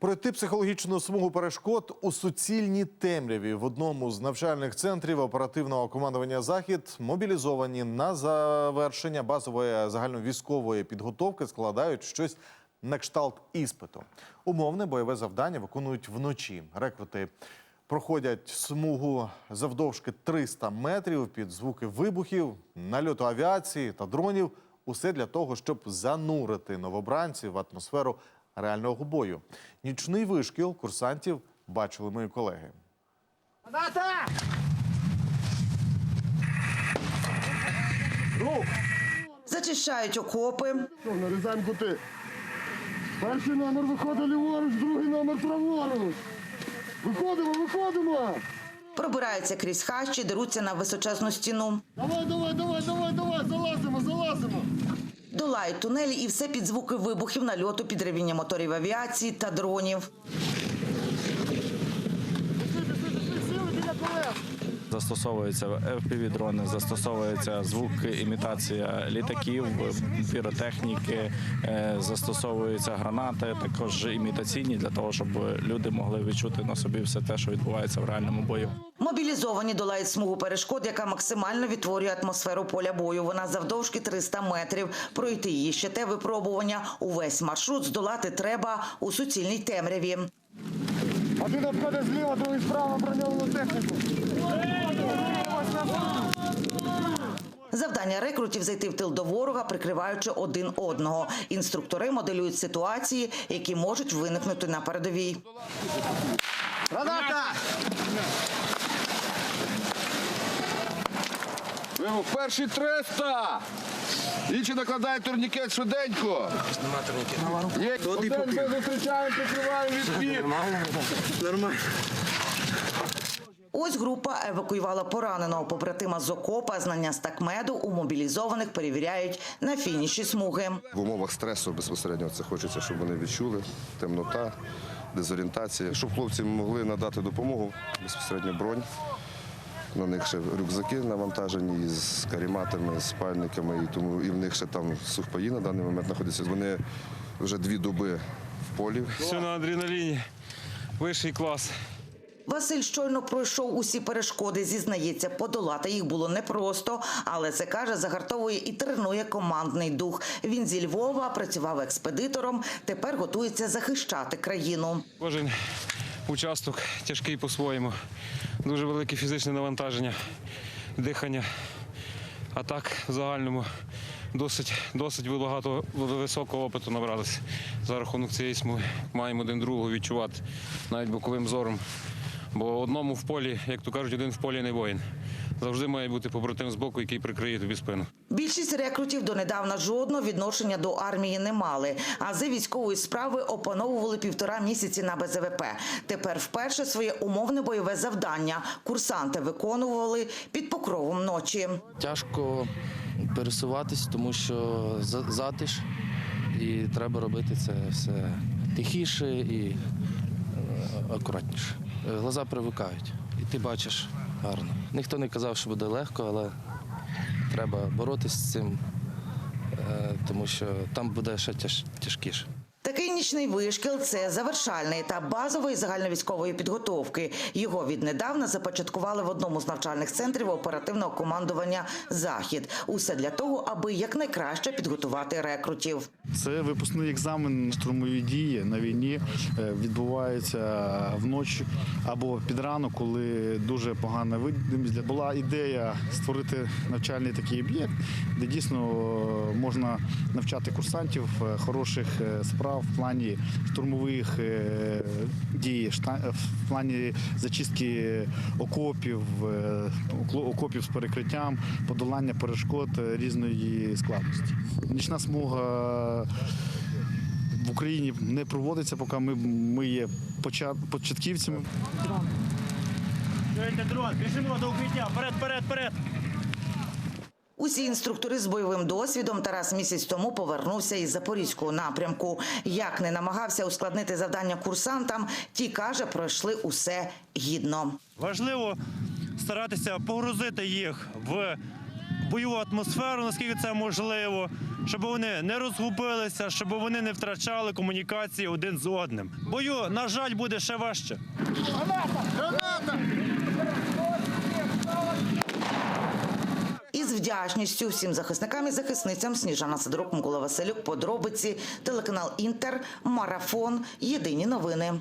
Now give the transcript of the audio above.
Пройти психологічну смугу перешкод у суцільній темряві в одному з навчальних центрів оперативного командування Захід мобілізовані на завершення базової загальновійськової підготовки складають щось на кшталт іспиту. Умовне бойове завдання виконують вночі. Рекрути проходять смугу завдовжки 300 метрів під звуки вибухів, нальоту авіації та дронів. Усе для того, щоб занурити новобранців в атмосферу реального бою. Нічний вишкіл курсантів бачили мої колеги. Зачищають окопи, Що, нарізаємо кути. Перший номер виходить ліворуч, другий номер праворуч. Виходимо, виходимо. пробираються крізь хащі, деруться на височезну стіну. Давай, давай, давай, давай, давай, залазимо, залазимо. Долають тунелі і все під звуки вибухів, нальоту, підривіння моторів авіації та дронів. Застосовуються FPV-дрони, застосовується звук, імітація літаків, піротехніки, е, застосовуються гранати, також імітаційні для того, щоб люди могли відчути на собі все те, що відбувається в реальному бою. Мобілізовані долають смугу перешкод, яка максимально відтворює атмосферу поля бою. Вона завдовжки 300 метрів. Пройти її ще те випробування. Увесь маршрут здолати треба у суцільній темряві. Один обходить зліва, другий справа броньовану техніку. Завдання рекрутів зайти в тил до ворога, прикриваючи один одного. Інструктори моделюють ситуації, які можуть виникнути на передовій. Граната! Вимог перший 300! Інші накладають турнікет швиденько. Є. Один ми зустрічаємо, прикриваємо відхід. Ось група евакуювала пораненого побратима з окопа. Знання з такмеду у мобілізованих перевіряють на фініші смуги. В умовах стресу безпосередньо це хочеться, щоб вони відчули темнота, дезорієнтація, щоб хлопці могли надати допомогу безпосередньо бронь. На них ще рюкзаки навантажені з каріматами, з спальниками, і тому і в них ще там сухпаї на даний момент знаходяться. Вони вже дві доби в полі. Все на адреналіні. Вищий клас. Василь щойно пройшов усі перешкоди. Зізнається, подолати їх було непросто, але це каже, загартовує і тренує командний дух. Він зі Львова працював експедитором. Тепер готується захищати країну. Кожен участок тяжкий по-своєму. Дуже велике фізичне навантаження, дихання. А так в загальному досить, досить багато високого опиту набралися. За рахунок цієї смуги маємо один другого відчувати навіть боковим зором. Бо одному в полі, як то кажуть, один в полі не воїн. Завжди має бути побратим з боку, який прикриє тобі спину. Більшість рекрутів донедавна жодного відношення до армії не мали. Ази військової справи опановували півтора місяці на БЗВП. Тепер вперше своє умовне бойове завдання курсанти виконували під покровом ночі. Тяжко пересуватись, тому що за- затиш, і треба робити це все тихіше і е, акуратніше. Е, Глаза привикають, і ти бачиш гарно. Ніхто не казав, що буде легко, але треба боротися з цим, е, тому що там буде ще тяж- тяжкіше. Такий вишкіл це завершальний етап базової загальновійськової підготовки. Його віднедавна започаткували в одному з навчальних центрів оперативного командування Захід. Усе для того, аби якнайкраще підготувати рекрутів. Це випускний екзамен штурмові дії на війні е, відбуваються вночі або під ранок, коли дуже погана видимість. Була ідея створити навчальний такий об'єкт, де дійсно можна навчати курсантів е, хороших е, справ в плані штурмових е, дій, в плані зачистки окопів, е, окопів з перекриттям, подолання перешкод е, різної складності. Нічна смуга в Україні не проводиться, поки ми, ми є почат, початківцями. дрон, біжимо до укриття, вперед, вперед, вперед. Усі інструктори з бойовим досвідом Тарас місяць тому повернувся із запорізького напрямку. Як не намагався ускладнити завдання курсантам, ті каже, пройшли усе гідно. Важливо старатися погрузити їх в бойову атмосферу, наскільки це можливо, щоб вони не розгубилися, щоб вони не втрачали комунікації один з одним. Бою, на жаль, буде ще важче. Із вдячністю всім захисникам і захисницям Сніжана Сидорук, Микола Василюк, подробиці, телеканал Інтер, Марафон, Єдині новини.